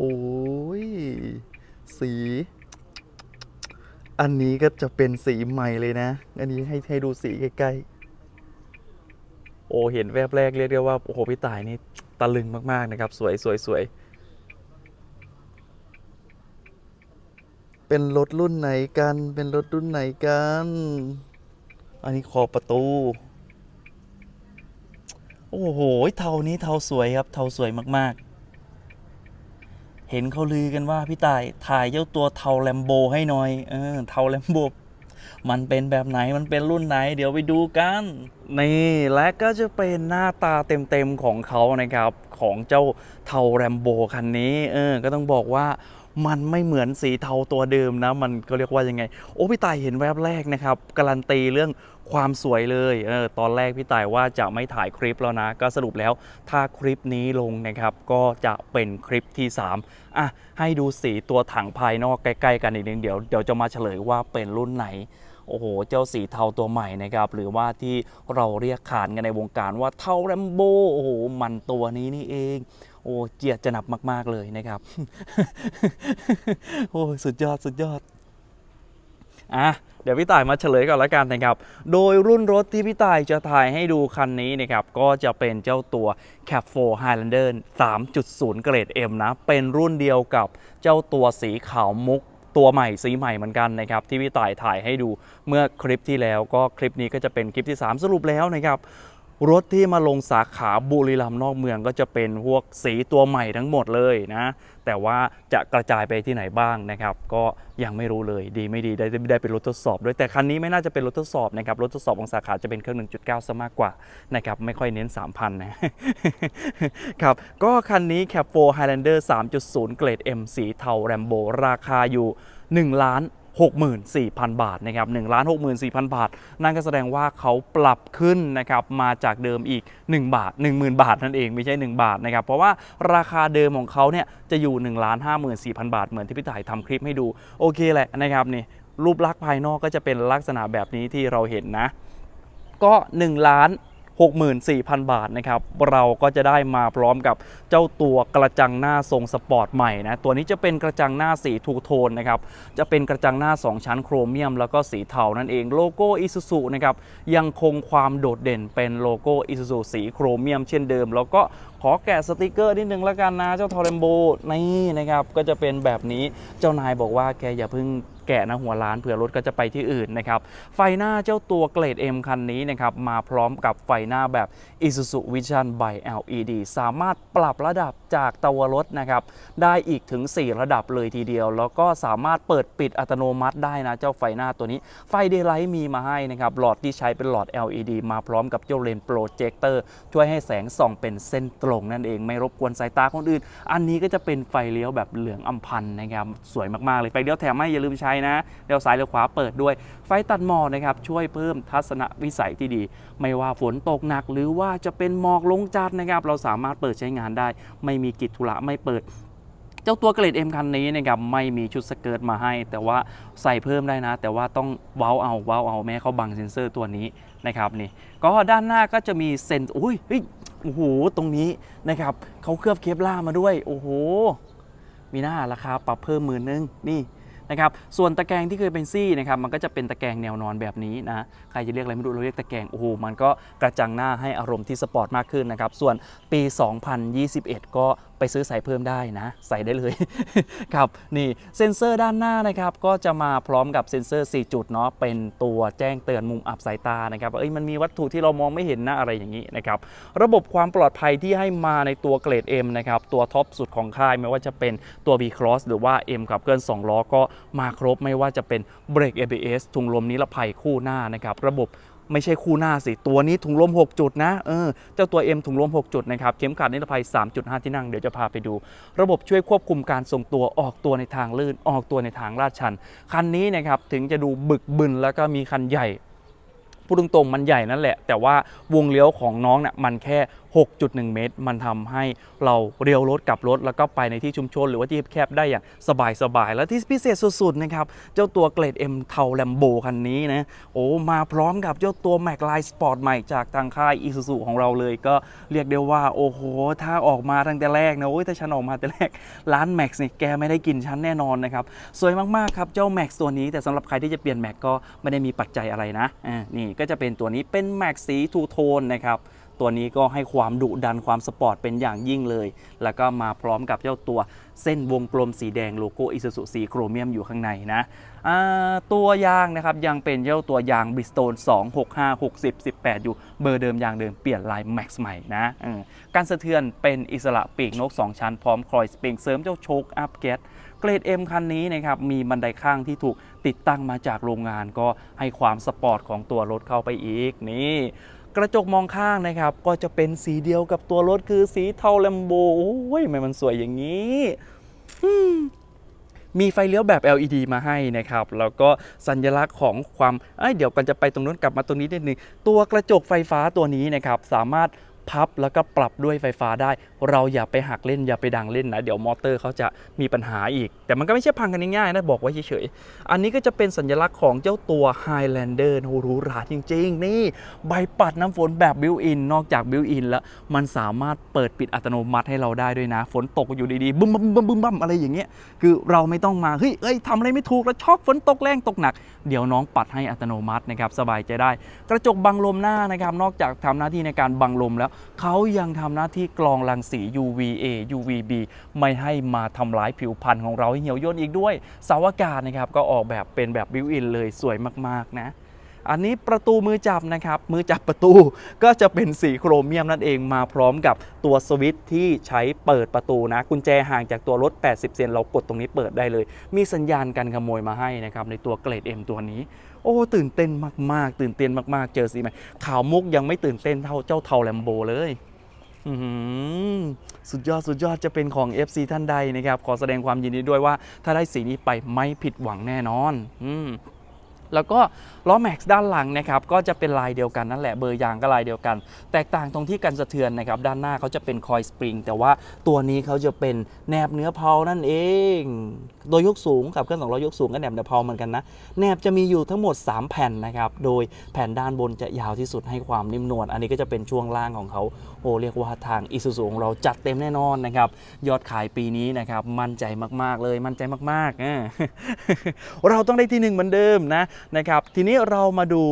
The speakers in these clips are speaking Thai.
โอ้ย สี อันนี้ก็จะเป็นสีใหม่เลยนะ อันนี้ให้ให้ดูสีใกล้ๆ โอ้เห็นแวบแรกเรียกได้ว่า โอ้โห พี่ต่ายนี่ตะลึงมากๆนะครับ สวยสวยสวยเป็นรถรุ่นไหนกัน เป็นรถรุ่นไหนกัน อันนี้ขอบประตู โอ้โห เทานี้เทาสวยครับ เทาสวยมาก ๆ เห็นเขาลือกันว่าพี่ตายถ่ายเจ้าตัวเทาแลมโบให้หน่อยเออเทาแลมโบมันเป็นแบบไหนมันเป็นรุ่นไหน เดี๋ยวไปดูกัน นี่และก็จะเป็นหน้าตาเต็มๆของเขานะครับ ของเจ้าเทาแรมโบคันนี้ เออ ก็ต้องบอกว่า มันไม่เหมือนสีเทาตัวเดิมนะ มันก็เรียกว่ายังไง โอ้พี่ต่ายเห็นแวบแรกนะครับ การันตีเรื่องความสวยเลยเออตอนแรกพี่ต่ายว่าจะไม่ถ่ายคลิปแล้วนะ ก็สรุปแล้วถ้าคลิปนี้ลงนะครับ ก็จะเป็นคลิปที่ 3 อะ ให้ดูสีตัวถังภายนอกใกล้ ๆ กันอีกนึงเดี๋ยวเดี๋ยวจะมาเฉลยว่าเป็นรุ่นไหน โอ้โห เจ้าสีเทาตัวใหม่นะครับ หรือว่าที่เราเรียกขานกันในวงการว่าเทาแรมโบโอ้โห มันตัวนี้นี่เองโอ้เจียดจะหนับมาก ๆ เลยนะครับ โอ้สุดยอดสุดยอดอะเดี๋ยวพี่ต่ายมาเฉลยก่อนละกันนะครับ โดยรุ่นรถที่พี่ต่ายจะถ่ายให้ดูคันนี้นะครับ ก็จะเป็นเจ้าตัว Cap 4 Highlander 3.0 เกรด M นะ เป็นรุ่นเดียวกับเจ้าตัวสีขาวมุก ตัวใหม่สีใหม่เหมือนกันนะครับที่พี่ต่ายถ่ายให้ดูเมื่อคลิปที่แล้วก็คลิปนี้ก็จะเป็นคลิปที่ 3 สรุปแล้วนะครับ รถที่มาลงสาขาบุรีรัมย์นอกเมืองก็จะเป็นพวกสีตัวใหม่ทั้งหมดเลยนะ แต่ว่าจะกระจายไปที่ไหนบ้างนะครับ ก็ยังไม่รู้เลยดีไม่ดีได้ได้เป็นรถทดสอบด้วยแต่คันนี้ไม่น่าจะเป็นรถทดสอบนะครับรถทดสอบของสาขาจะเป็นเครื่อง 1.9ซะมากกว่านะครับไม่ค่อยเน้น 3,000 นะครับ ก็คันนี้ Cap 4 Highlander 3.0 เกรด M สีเทาแรมโบราคาอยู่1ล้าน 64,000 บาทนะครับ1ล้าน64,000 บาท นั่นก็แสดงว่าเขาปรับขึ้นนะครับมาจากเดิมอีก 1 บาท 10,000 บาทนั่นเองไม่ใช่ 1 บาทนะครับเพราะว่าราคาเดิมของเขาเนี่ยจะอยู่1ล้าน54,000 บาท เหมือนที่พี่ต่ายทำคลิปให้ดูโอเคแหละนะครับนี่รูปลักษณ์ภายนอกก็จะเป็นลักษณะแบบนี้ที่เราเห็นนะ ก็1ล้าน 64,000 บาทนะครับเราก็จะได้มาพร้อมกับเจ้าตัวกระจังหน้าทรงสปอร์ตใหม่นะตัวนี้จะเป็นกระจังหน้าสีทูโทนนะครับจะเป็นกระจังหน้า 2 ชั้นโครเมียม แล้วก็สีเทานั่นเองโลโก้อิซูซุนะครับยังคงความโดดเด่นเป็นโลโก้อิซูซุสีโครเมียมเช่นเดิม แล้วก็ ขอแกะสติกเกอร์นิดนึงแล้วกันนะเจ้าทอร์เรมโบนี่นะครับก็จะเป็นแบบนี้เจ้านายบอกว่าแกอย่าเพิ่งแกะนะหัวร้านเผื่อรถก็จะไปที่อื่นนะครับไฟหน้าเจ้าตัวเกรด M คันนี้นะครับมาพร้อมกับไฟหน้าแบบ Isuzu Vision by LED สามารถปรับระดับจากตัวรถนะครับได้อีกถึง 4 ระดับเลยทีเดียว แล้วก็สามารถเปิดปิดอัตโนมัติได้นะเจ้าไฟหน้าตัวนี้ ไฟเดย์ไลท์มีมาให้นะครับหลอดที่ใช้เป็นหลอด LED มาพร้อมกับเจ้าเลนโปรเจคเตอร์ช่วยให้แสงส่องเป็นเส้นตรงนั่นเองไม่รบกวนสายตาคนอื่น อันนี้ก็จะเป็นไฟเลี้ยวแบบเหลืองอำพันนะครับสวยมากๆเลยไฟเลี้ยวแถมให้อย่าลืมใช้นะเลี้ยวซ้ายเลี้ยวขวาเปิดด้วย ไฟตัดหมอกนะครับช่วยเพิ่มทัศนวิสัยที่ดี ไม่ว่าฝนตกหนัก หรือว่าจะเป็นหมอกลงจัดนะครับเราสามารถเปิดใช้งานได้ ไม่มีกิจธุระไม่เปิดเจ้าตัวเกรด M คันนี้นะครับไม่มีชุดสเกิร์ตมาให้ แต่ว่าใส่เพิ่มได้นะ แต่ว่าต้องเว้าเอาเว้าเอาแม้เขาบังเซนเซอร์ตัวนี้นะครับนี่ก็ด้านหน้าก็จะมีเซนอุ้ยเฮ้ย โอ้โหตรงนี้นะครับเขาเคลือบเคปล่ามาด้วย โอ้โห มีหน้าราคาปรับเพิ่มหมื่นนึงนี่ นะครับส่วนตะแกรงที่เคยเป็นซี่นะครับมันก็จะเป็นตะแกรงแนวนอนแบบนี้นะใครจะเรียกอะไรไม่รู้เราเรียกตะแกรงโอ้โหมันก็กระจังหน้าให้อารมณ์ที่สปอร์ตมากขึ้นนะครับส่วนปี 2021 ก็ไปซื้อใส่เพิ่มได้นะ ใส่ได้เลยครับนี่เซ็นเซอร์ด้านหน้านะครับก็จะมาพร้อมกับเซ็นเซอร์ 4 จุดเนาะเป็นตัวแจ้งเตือนมุมอับสายตานะครับเอ้ยมันมีวัตถุที่เรามองไม่เห็นนะอะไรอย่างนี้นะครับระบบความปลอดภัยที่ให้มาในตัวเกรด M นะครับตัวท็อปสุดของค่ายไม่ว่าจะเป็นตัว B Cross หรือว่า M ขับเคลื่อน2ล้อก็มาครบไม่ว่าจะเป็นเบรก ABS ถุงลมนิรภัยคู่หน้านะครับระบบไม่ใช่คู่หน้าสิ ตัวนี้ถุงลม 6 จุดนะเออเจ้าตัว M ถุงลม 6 จุดนะครับ เข็มขัดนิรภัย 3.5 ที่นั่ง เดี๋ยวจะพาไปดู ระบบช่วยควบคุมการทรงตัวออกตัวในทางลื่น ออกตัวในทางลาดชัน คันนี้นะครับ ถึงจะดูบึกบึนแล้วก็มีคันใหญ่พูดตรงๆมันใหญ่นั่นแหละ แต่ว่าวงเลี้ยวของน้องเนี่ยมันแค่6.1 เมตร มันทำให้เราเรียวรถกลับรถ แล้วก็ไปในที่ชุมชน หรือว่าที่แคบได้อย่างสบายๆ และที่พิเศษสุดๆนะครับ เจ้าตัวเกรด M เทาแลมโบคันนี้นะโอ้มาพร้อมกับเจ้าตัว Mac Line Sport ใหม่จากทางค่าย Isuzu ของเราเลย ก็เรียกได้ว่า โอ้โห ถ้าออกมาตั้งแต่แรกนะโอ้ยถ้าฉันออกมาแต่แรกร้าน Max นี่แกไม่ได้กินฉันแน่นอนนะครับสวยมากๆครับเจ้า Max ตัวนี้แต่สำหรับใครที่จะเปลี่ยน Max ก็ไม่ได้มีปัจจัยอะไรนะอ่านี่ก็จะเป็นตัวนี้เป็น Max สีทูโทนนะครับ ตัวนี้ก็ให้ความดุดันความสปอร์ตเป็นอย่างยิ่งเลย แล้วก็มาพร้อมกับเจ้าตัวเส้นวงกลมสีแดงโลโก้อิซูซุสีโครเมียมอยู่ข้างในนะตัวยางนะครับยังเป็นเจ้าตัวยางบริสโตน2 6 5 60 18 อยู่เบอร์เดิมยางเดิมเปลี่ยนลายแม็กซ์ใหม่นะการสะเทือนเป็นอิสระปีกนก 2 ชั้นพร้อมคอยสปริงเสริมเจ้าโชคอัพแก๊สเกรด M คันนี้นะครับมีบันไดข้างที่ถูกติดตั้งมาจากโรงงานก็ให้ความสปอร์ตของตัวรถเข้าไปอีกนี่ กระจกมองข้างนะครับ ก็จะเป็นสีเดียวกับตัวรถคือสีเทาแลมโบโอ้ยทำไมมันสวยอย่างนี้อืมมีไฟเลี้ยวแบบ LED มาให้นะครับ แล้วก็สัญลักษณ์ของความเอ้ยเดี๋ยวกันจะไปตรงนู้นกลับมาตรงนี้นิดนึงตัวกระจกไฟฟ้าตัวนี้นะครับ สามารถ พับแล้วก็ปรับด้วยไฟฟ้าได้ เราอย่าไปหักเล่นอย่าไปดังเล่นนะ เดี๋ยวมอเตอร์เขาจะมีปัญหาอีก แต่มันก็ไม่ใช่พังกันง่ายๆนะ บอกไว้เฉยๆ อันนี้ก็จะเป็นสัญลักษณ์ของเจ้าตัว Highlander โหรูหราจริง ๆ นี่ ใบปัดน้ำฝนแบบบิวอิน นอกจากบิวอินแล้ว มันสามารถเปิดปิดอัตโนมัติให้เราได้ด้วยนะ ฝนตกอยู่ดีๆบึ้มบึ้มบึ้มบึ้มบึ้มอะไรอย่างเงี้ยคือเราไม่ต้องมาเฮ้ยเอ้ยทำอะไรไม่ถูกแล้วช็อกฝนตกแรงตกหนัก เดี๋ยวน้องปัดให้อัตโนมัตินะครับสบายใจได้ กระจกบังลมหน้านะครับนอกจากทำหน้าที่ในการบังลมแล้วเขายังทำหน้าที่กรองรังสี UVA UVB ไม่ให้มาทำร้ายผิวพรรณของเราให้เหี่ยวย่นอีกด้วยเสาอากาศนะครับก็ออกแบบเป็นแบบบิวอินเลยสวยมากๆนะ อันนี้ประตูมือจับนะครับ มือจับประตูก็จะเป็นสีโครเมียมนั่นเองมาพร้อมกับตัวสวิตช์ที่ใช้เปิดประตูนะ กุญแจห่างจากตัวรถ 80 เซนเรากดตรงนี้เปิดได้เลย มีสัญญาณการขโมยมาให้นะครับ ในตัวเกรด M ตัวนี้ โอ้ ตื่นเต้นมาก ๆ ตื่นเต้นมาก ๆ เจอสีใหม่ขาวมุกยังไม่ตื่นเต้นเท่าเจ้าเทาแลมโบเลยสุดยอดสุดยอดจะเป็นของ FC ท่านใดนะครับ ขอแสดงความยินดีด้วยว่า ถ้าได้สีนี้ไปไม่ผิดหวังแน่นอน อืม แล้วก็ล้อแม็กซ์ด้านหลังนะครับก็จะเป็นลายเดียวกันนั่นแหละเบอร์ยางก็ลายเดียวกัน แตกต่างตรงที่กันสะเทือนนะครับด้านหน้าเขาจะเป็นคอยสปริงแต่ว่าตัวนี้เขาจะเป็นแหนบเนื้อเพลานั่นเอง โดยยกสูงขับเคลื่อนสองล้อยกสูงก็แหนบเนื้อเพลาเหมือนกันนะแหนบจะมีอยู่ทั้งหมด 3 แผ่นนะครับโดยแผ่นด้านบนจะยาวที่สุดให้ความนิ่มนวลอันนี้ก็จะเป็นช่วงล่างของเขาโอ้เรียกว่าทางอิซูซูของเราจัดเต็มแน่นอนนะครับยอดขายปีนี้นะครับมั่นใจมากๆเลยมั่นใจมากๆเราต้องได้ที่หนึ่งเหมือนเดิมนะนะครับทีนี้เรามาดู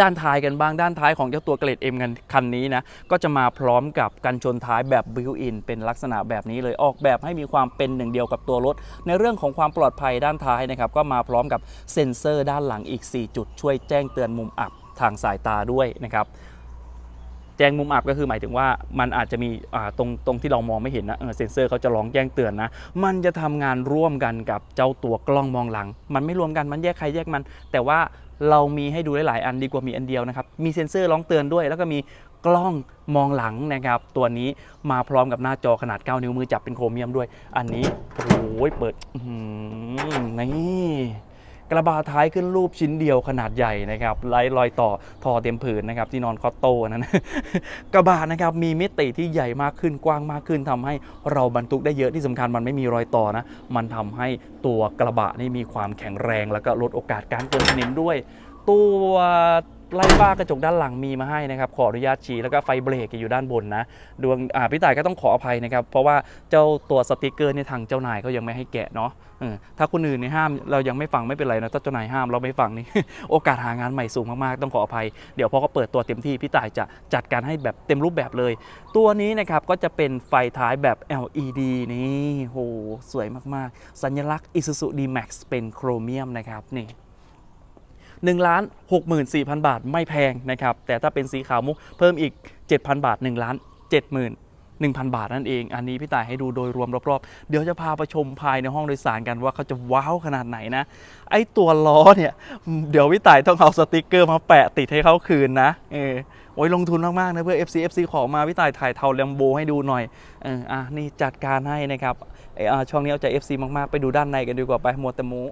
ด้านท้ายกันบ้างด้านท้ายของเจ้าตัวเกรด M กันคันนี้นะก็จะมาพร้อมกับกันชนท้ายแบบบิวอินเป็นลักษณะแบบนี้เลยออกแบบให้มีความเป็นหนึ่งเดียวกับตัวรถ ในเรื่องของความปลอดภัยด้านท้ายนะครับก็มาพร้อมกับเซ็นเซอร์ด้านหลังอีก 4 จุดช่วยแจ้งเตือนมุมอับทางสายตาด้วยนะครับ แจ้งมุมอับก็คือหมายถึงว่ามันอาจจะมีตรงตรงที่เรามองไม่เห็นนะเซ็นเซอร์เขาจะร้องแจ้งเตือนนะ มันจะทำงานร่วมกันกับเจ้าตัวกล้องมองหลัง มันไม่รวมกันมันแยกใครแยกมัน แต่ว่าเรามีให้ดูหลายๆอันดีกว่ามีอันเดียวนะครับ มีเซ็นเซอร์ร้องเตือนด้วย แล้วก็มีกล้องมองหลังนะครับ ตัวนี้มาพร้อมกับหน้าจอขนาด 9 นิ้วมือจับเป็นโครเมียมด้วย อันนี้โอ้โหเปิดนี่ กระบะท้ายขึ้นรูปชิ้นเดียวขนาดใหญ่นะครับไร้รอยต่อทอเต็มผืนนะครับที่นอนคอตโต้นั้นกระบะนะครับมีมิติที่ใหญ่มากขึ้นกว้างมากขึ้นทำให้เราบรรทุกได้เยอะที่สำคัญมันไม่มีรอยต่อนะมันทำให้ตัวกระบะนี่มีความแข็งแรง แล้วก็ลดโอกาสการเกิดสนิมด้วย ตัว ไล่ฟ้ากระจกด้านหลังมีมาให้นะครับ ขออนุญาตชี้แล้วก็ไฟเบรกอยู่ด้านบนนะ ดวงพี่ต่ายก็ต้องขออภัยนะครับ เพราะว่าเจ้าตัวสติกเกอร์เนี่ยทางเจ้านายเขายังไม่ให้แกะเนาะถ้าคนอื่นเนี่ยห้ามเรายังไม่ฟังไม่เป็นไรนะถ้าเจ้านายห้ามเราไม่ฟังนี่ โอกาสหางานใหม่สูงมากๆ ต้องขออภัย เดี๋ยวพอเขาเปิดตัวเต็มที่พี่ต่ายจะจัดการให้แบบเต็มรูปแบบเลย ตัวนี้นะครับก็จะเป็นไฟท้ายแบบ LED นี่โหสวยมากๆ สัญลักษณ์ Isuzu D-Max เป็นโครเมียมนะครับนี่ 1ล้าน64,000 บาทไม่แพงนะครับ แต่ถ้าเป็นสีขาวมุกเพิ่มอีก 7,000 บาท1ล้าน70,000 1,000 บาทนั่นเอง อันนี้พี่ต่ายให้ดูโดยรวมรอบๆ เดี๋ยวจะพาไปชมภายในห้องโดยสารกันว่าเขาจะว้าวขนาดไหนนะ ไอตัวล้อเนี่ย เดี๋ยวพี่ต่ายต้องเอาสติกเกอร์มาแปะติดให้เขาคืนนะ เออ โอ้ยลงทุนมากๆนะเพื่อ FC FC ขอมาพี่ต่ายถ่ายเทาแลมโบให้ดูหน่อยเอออะนี่จัดการให้นะครับไออช่องนี้เอาใจ FC มากๆ ไปดูด้านในกันดีกว่าไปมัวแต่มู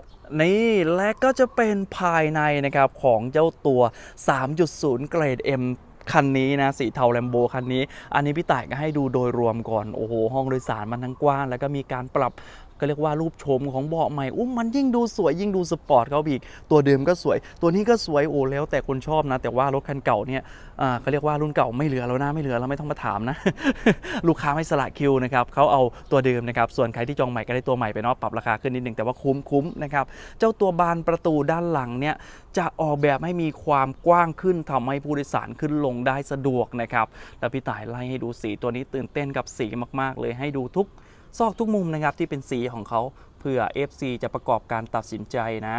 นี่และก็จะเป็นภายในนะครับของเจ้าตัว 3.0 เกรด M คันนี้นะสีเทาแลมโบคันนี้ อันนี้พี่ต่ายก็ให้ดูโดยรวมก่อน โอ้โห ห้องโดยสารมันทั้งกว้าง แล้วก็มีการปรับ ก็เรียกว่ารูปชมของเบาะใหม่อุ้มมันยิ่งดูสวยยิ่งดูสปอร์ตเขาอีก ตัวเดิมก็สวย ตัวนี้ก็สวยโอ้แล้วแต่คนชอบนะ แต่ว่ารถคันเก่าเนี่ยอ่าเขาเรียกว่ารุ่นเก่าไม่เหลือแล้วนะไม่เหลือแล้วไม่ต้องมาถามนะ ลูกค้าไม่สละคิวนะครับเขาเอาตัวเดิมนะครับส่วนใครที่จองใหม่ก็ได้ตัวใหม่ไปเนาะปรับราคาขึ้นนิดหนึ่งแต่ว่าคุ้มคุ้มนะครับเจ้าตัวบานประตูด้านหลังเนี่ยจะออกแบบให้มีความกว้างขึ้นทำให้ผู้โดยสารขึ้นลงได้สะดวกนะครับแล้วพี่ต่ายไล่ให้ดูสีตัวนี้ตื่นเต้นกับสีมาก ๆ เลยให้ดูทุก ซอกทุกมุมนะครับที่เป็นสีของเขาเพื่อ FC จะประกอบการตัดสินใจนะ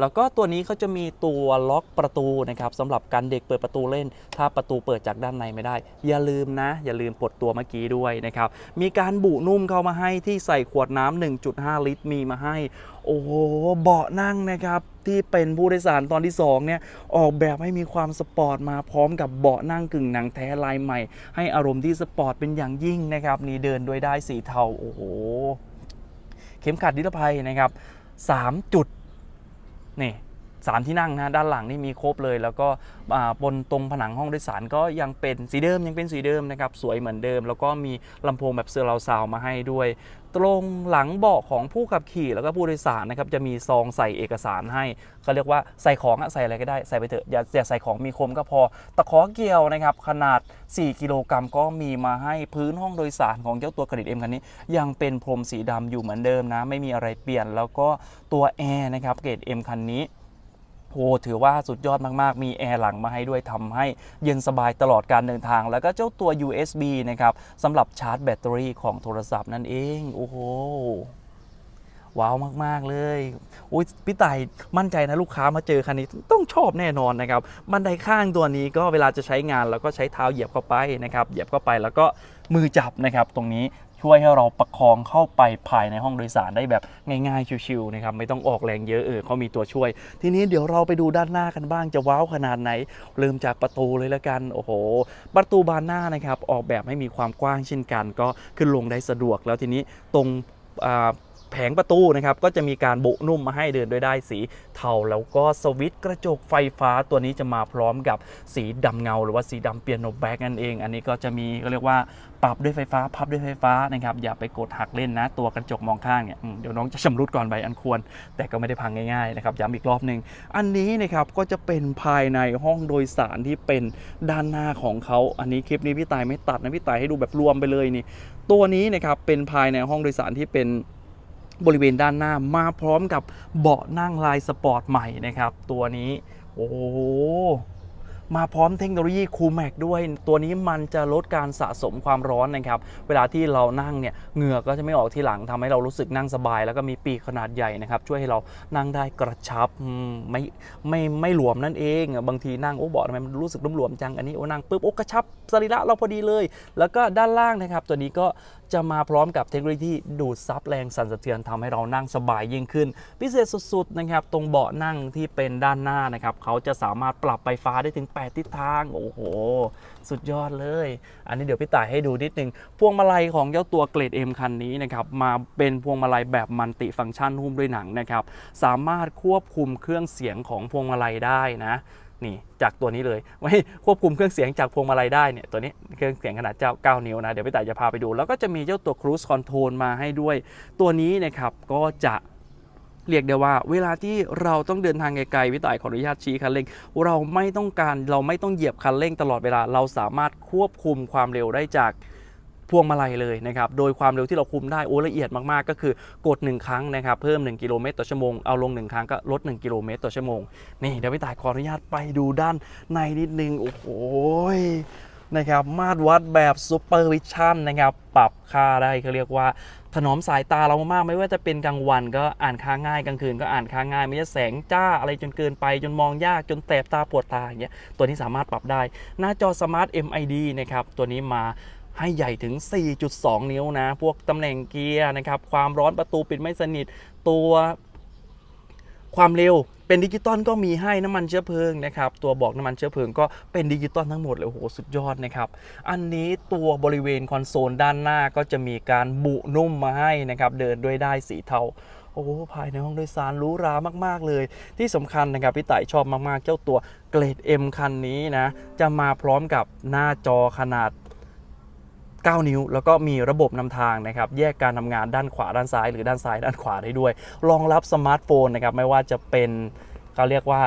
แล้วก็ตัวนี้เขาจะมีตัวล็อกประตูนะครับสำหรับการเด็กเปิดประตูเล่น ถ้าประตูเปิดจากด้านในไม่ได้ อย่าลืมนะ อย่าลืมปลดตัวเมื่อกี้ด้วยนะครับมีการบุนุ่มเข้ามาให้ที่ใส่ขวดน้ำ1.5 ลิตรมีมาให้ โอ้โหเบาะนั่งนะครับที่เป็นผู้โดยสารตอนที่ 2 เนี่ย ออกแบบให้มีความสปอร์ตมาพร้อมกับเบาะนั่งกึ่งหนังแท้ลายใหม่ ให้อารมณ์ที่สปอร์ตเป็นอย่างยิ่งนะครับ นี่เดินด้วยได้สีเทา โอ้โห เข็มขัดนิรภัยนะครับ 3 จุด นี่ สามที่นั่งนะด้านหลังนี่มีครบเลย แล้วก็บนตรงผนังห้องโดยสารก็ยังเป็นสีเดิมยังเป็นสีเดิมนะครับสวยเหมือนเดิม แล้วก็มีลำโพงแบบเซอร์ราวซาวมาให้ด้วย ตรงหลังเบาะของผู้ขับขี่แล้วก็ผู้โดยสารนะครับจะมีซองใส่เอกสารให้เขาเรียกว่าใส่ของอะใส่อะไรก็ได้ใส่ไปเถอะอย่าอย่าใส่ของมีคมก็พอ ตะขอเกี่ยวนะครับขนาด 4 กิโลกรัมก็มีมาให้พื้นห้องโดยสารของเจ้าตัวกระดิษเอ็มคันนี้ ยังเป็นพรมสีดำอยู่เหมือนเดิมนะ ไม่มีอะไรเปลี่ยนแล้วก็ตัวแอร์นะครับเกรดเอ็มคันนี้ โอ้ถือว่าสุดยอดมากๆ มีแอร์หลังมาให้ด้วยทำให้เย็นสบายตลอดการเดินทาง แล้วก็เจ้าตัว USB นะครับสำหรับชาร์จแบตเตอรี่ของโทรศัพท์นั่นเอง โอ้โห ว้าวมาก ๆ เลยอุ้ยพี่ต่ายมั่นใจนะลูกค้ามาเจอคันนี้ต้องชอบแน่นอนนะครับบันไดข้างตัวนี้ก็เวลาจะใช้งานเราก็ใช้เท้าเหยียบเข้าไปนะครับเหยียบเข้าไปแล้วก็มือจับนะครับตรงนี้ช่วยให้เราประคองเข้าไปภายในห้องโดยสารได้แบบง่ายๆ ชิวๆนะครับไม่ต้องออกแรงเยอะเออเขามีตัวช่วย ทีนี้เดี๋ยวเราไปดูด้านหน้ากันบ้างจะว้าวขนาดไหน เริ่มจากประตูเลยละกันโอ้โห ประตูบานหน้านะครับออกแบบให้มีความกว้างเช่นกัน ก็ขึ้นลงได้สะดวกแล้วทีนี้ตรงอ่า แผงประตูนะครับก็จะมีการโบนุ่มมาให้เดินด้วยได้สีเทาแล้วก็สวิตช์กระจกไฟฟ้าตัวนี้จะมาพร้อมกับสีดำเงา หรือว่าสีดำเปียโนแบ็กนั่นเอง อันนี้ก็จะมีก็เรียกว่าปรับด้วยไฟฟ้าพับด้วยไฟฟ้านะครับอย่าไปกดหักเล่นนะ ตัวกระจกมองข้างเนี่ยเดี๋ยวน้องจะชำรุดก่อนใบอันควร แต่ก็ไม่ได้พังง่ายๆนะครับย้ำอีกรอบหนึ่งอันนี้นะครับก็จะเป็นภายในห้องโดยสารที่เป็นด้านหน้าของเขาอันนี้คลิปนี้พี่ตายไม่ตัดนะพี่ตายให้ดูแบบรวมไปเลยนี่ตัวนี้นะครับเป็นภายในห้องโดยสารที่เป็น บริเวณด้านหน้ามาพร้อมกับเบาะนั่งลายสปอร์ตใหม่นะครับ ตัวนี้ โอ้มาพร้อมเทคโนโลยีคูแม็กด้วย ตัวนี้มันจะลดการสะสมความร้อนนะครับ เวลาที่เรานั่งเนี่ยเหงื่อก็จะไม่ออกที่หลังทำให้เรารู้สึกนั่งสบาย แล้วก็มีปีกขนาดใหญ่นะครับ ช่วยให้เรานั่งได้กระชับไม่ไม่ไม่หลวมนั่นเอง บางทีนั่งโอ้เบาะทำไมมันรู้สึกหลวมจังอันนี้โอ้นั่งปุ๊บโอ้กระชับสรีระเราพอดีเลย แล้วก็ด้านล่างนะครับ ตัวนี้ก็ จะมาพร้อมกับเทคโนโลยีที่ดูดซับแรงสั่นสะเทือนทำให้เรานั่งสบายยิ่งขึ้น พิเศษสุดๆนะครับตรงเบาะนั่งที่เป็นด้านหน้านะครับเขาจะสามารถปรับไฟฟ้าได้ถึง 8 ทิศทาง โอ้โหสุดยอดเลย อันนี้เดี๋ยวพี่ต่ายให้ดูนิดนึง พวงมาลัยของเจ้าตัวเกรด M คันนี้นะครับ มาเป็นพวงมาลัยแบบมัลติฟังก์ชันหุ้มด้วยหนังนะครับ สามารถควบคุมเครื่องเสียงของพวงมาลัยได้นะนี่จากตัวนี้เลยไม่ควบคุมเครื่องเสียงจากพวงมาลัยได้เนี่ยตัวนี้เครื่องเสียงขนาดเจ้า 9 นิ้วนะ เดี๋ยวพี่ต่ายจะพาไปดู แล้วก็จะมีเจ้าตัว Cruise Control มาให้ด้วย ตัวนี้นะครับก็จะ เรียกได้ว่า เวลาที่เราต้องเดินทางไกลๆพี่ต่ายขออนุญาตชี้คันเร่ง เราไม่ต้องการเราไม่ต้องเหยียบคันเร่งตลอดเวลาเราสามารถควบคุมความเร็วได้จากพวงมาลัยเลยนะครับ โดยความเร็วที่เราคุมได้โอ้ละเอียดมากๆ ก็คือกด 1 ครั้งนะครับ เพิ่ม 1 กิโลเมตรต่อชั่วโมง เอาลง 1 ครั้งก็ลด 1 กิโลเมตรต่อชั่วโมง นี่เดี๋ยวพี่ต่ายขออนุญาตไปดูด้านในนิดนึง โอ้โหนะครับ มาตรวัดแบบซูเปอร์วิชั่นนะครับ ปรับค่าได้เขาเรียกว่า ถนอมสายตาเรามากๆไม่ว่าจะเป็นกลางวันก็อ่านค้าง่ายกลางคืนก็อ่านค้าง่ายไม่ใช่แสงจ้าอะไรจนเกินไป จนมองยากจนแสบตาปวดตาอย่างเงี้ยตัวนี้สามารถปรับได้ หน้าจอสมาร์ท MID นะครับตัวนี้มาให้ใหญ่ถึง 4.2 นิ้วนะ พวกตำแหน่งเกียร์นะครับ ความร้อนประตูปิดไม่สนิท ตัว ความเร็วเป็นดิจิตอลก็มีให้น้ำมันเชื้อเพลิงนะครับ ตัวบอกน้ำมันเชื้อเพลิงก็เป็นดิจิตอลทั้งหมดเลยโอ้โหสุดยอดนะครับ อันนี้ตัวบริเวณคอนโซลด้านหน้าก็จะมีการบุนุ่มมาให้นะครับ เดินด้วยได้สีเทาโอ้ภายในห้องโดยสารหรูหรามาก ๆ เลย ที่สำคัญนะครับพี่ต่ายชอบมาก ๆ เจ้าตัวเกรด M คันนี้นะ จะมาพร้อมกับหน้าจอขนาด 9 นิ้ว แล้วก็มีระบบนำทางนะครับแยกการทำงานด้านขวาด้านซ้าย หรือด้านซ้ายด้านขวาได้ด้วย รองรับสมาร์ทโฟนนะครับไม่ว่าจะเป็นเขาเรียกว่า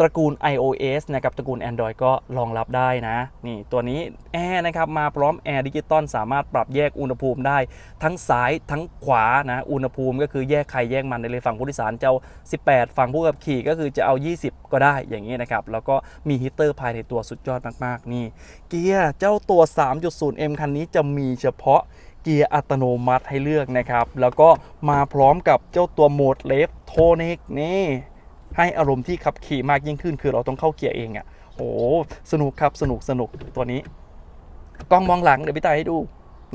ตระกูล iOS นะครับตระกูล Android ก็รองรับได้นะ นี่ตัวนี้แอร์นะครับมาพร้อมแอร์ดิจิตอลสามารถปรับแยกอุณหภูมิได้ ทั้งซ้ายทั้งขวานะอุณหภูมิก็คือแยกใครแยกมันได้เลยฝั่งผู้โดยสารจะเอา 18 ฝั่งผู้ขับขี่ก็คือจะเอา 20 ก็ได้อย่างนี้นะครับ แล้วก็มีฮีเตอร์ภายในตัวสุดยอดมากๆนี่ เกียร์เจ้าตัว 3.0M คันนี้จะมีเฉพาะเกียร์อัตโนมัติให้เลือกนะครับ แล้วก็มาพร้อมกับเจ้าตัวโหมดเลฟโทนิกนี่ ให้อารมณ์ที่ขับขี่มากยิ่งขึ้น คือเราต้องเข้าเกียร์เองอะ่ะโอ้สนุกครับสนุกสนุกตัวนี้กล้องมองหลังเดี๋ยวพี่ตายให้ดู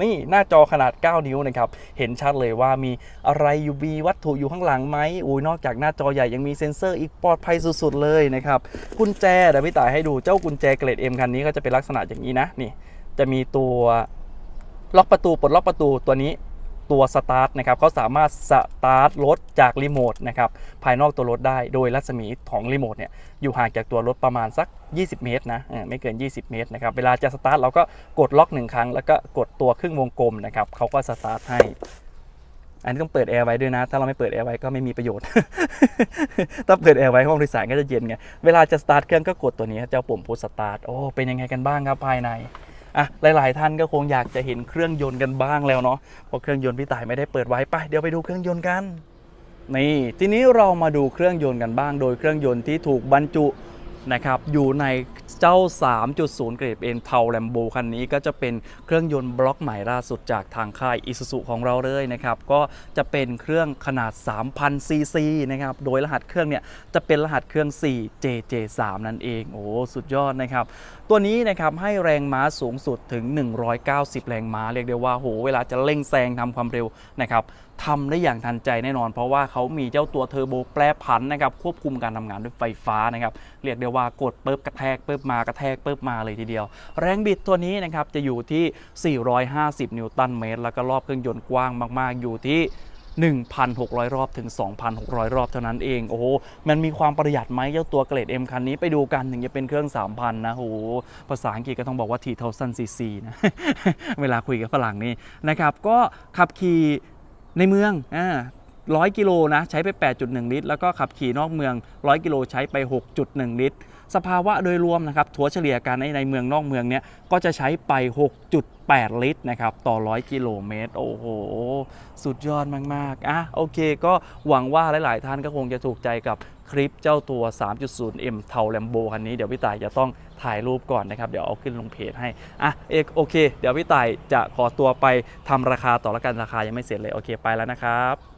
นี่หน้าจอขนาด 9 นิ้วนะครับ เห็นชัดเลยว่ามีอะไรอยู่มีวัตถุอยู่ข้างหลังไหมอุ้ยนอกจากหน้าจอใหญ่ยังมีเซ็นเซอร์อีกปลอดภัยสุดๆเลยนะครับ กุญแจเดี๋ยวพี่ตายให้ดูเจ้ากุญแจเกรด M คันนี้ก็จะเป็นลักษณะอย่างนี้นะ นี่ จะมีตัวล็อกประตูปลดล็อกประตูตัวนี้ ตัวสตาร์ทนะครับเขาสามารถสตาร์ทรถจากรีโมทนะครับภายนอกตัวรถได้โดยรัศมีของรีโมทเนี่ยอยู่ห่างจากตัวรถประมาณสัก 20 เมตรนะไม่เกิน 20 เมตรนะครับเวลาจะสตาร์ทเราก็กดล็อกหนึ่งครั้ง แล้วก็กดตัวครึ่งวงกลมนะครับเขาก็สตาร์ทให้อันนี้ต้องเปิดแอร์ไว้ด้วยนะ ถ้าเราไม่เปิดแอร์ไว้ก็ไม่มีประโยชน์ ถ้าเปิดแอร์ไว้ห้องโดยสารก็จะเย็นไง เวลาจะสตาร์ทเครื่องก็กดตัวนี้เจ้าปุ่มพุชสตาร์ท โอ้ เป็นยังไงกันบ้างครับภายใน อะหลาย ๆ ท่านก็คงอยากจะเห็นเครื่องยนต์กันบ้างแล้วเนาะเพราะเครื่องยนต์พี่ต่ายไม่ได้เปิดไว้ไปเดี๋ยวไปดูเครื่องยนต์กันนี่ทีนี้เรามาดูเครื่องยนต์กันบ้าง โดยเครื่องยนต์ที่ถูกบรรจุ นะครับ อยู่ในเจ้า 3.0 เกรดเอ็นเทาแลมโบคันนี้ก็จะเป็นเครื่องยนต์บล็อกใหม่ล่าสุดจากทางค่าย Isuzu ของเราเลยนะครับ ก็จะเป็นเครื่องขนาด 3,000 ซีซีนะครับ โดยรหัสเครื่องเนี่ยจะเป็นรหัสเครื่อง 4JJ3 นั่นเอง โอ้ สุดยอดนะครับ ตัวนี้นะครับให้แรงม้าสูงสุดถึง 190 แรงม้า เรียกได้ว่าโห เวลาจะเร่งแซงทำความเร็วนะครับทำได้อย่างทันใจแน่นอน เพราะว่าเขามีเจ้าตัวเทอร์โบแปรผันนะครับ ควบคุมการทำงานด้วยไฟฟ้านะครับ เรียกได้ว่าวากดปุ๊บกระแทกปุ๊บมากระแทกปุ๊บมาเลยทีเดียว แรงบิดตัวนี้นะครับจะอยู่ที่ 450 นิวตันเมตร แล้วก็รอบเครื่องยนต์กว้างมาก ๆ อยู่ที่1,600 รอบถึง 2,600 รอบเท่านั้นเอง โอ้โห มันมีความประหยัดไหมเจ้าตัวเกรด M คันนี้ไปดูกันถึงจะเป็นเครื่อง 3,000 นะโอ้โห ภาษาอังกฤษก็ต้องบอกว่า T1000 cc นะ เวลาคุยกับฝรั่งนี่นะครับ ก็ขับขี่ในเมืองอ่าร้อยกิโลนะใช้ไป 8.1 ลิตร แล้วก็ขับขี่นอกเมือง 100 กิโลใช้ไป 6.1 ลิตร สภาวะโดยรวมนะครับถัวเฉลี่ยการในในเมืองนอกเมืองเนี่ยก็จะใช้ไป 6.8 ลิตรนะครับต่อ 100 กิโลเมตร โอ้โห สุดยอดมาก ๆ อะโอเค ก็หวังว่าหลาย ๆ ท่านก็คงจะถูกใจกับคลิปเจ้าตัว 3.0M เทาแลมโบคันนี้ เดี๋ยวพี่ต่ายจะต้องถ่ายรูปก่อนนะครับ เดี๋ยวเอาขึ้นลงเพจให้ อะ เอกโอเค เดี๋ยวพี่ต่ายจะขอตัวไปทำราคาต่อละกันราคายังไม่เสร็จเลย โอเค ไปแล้วนะครับ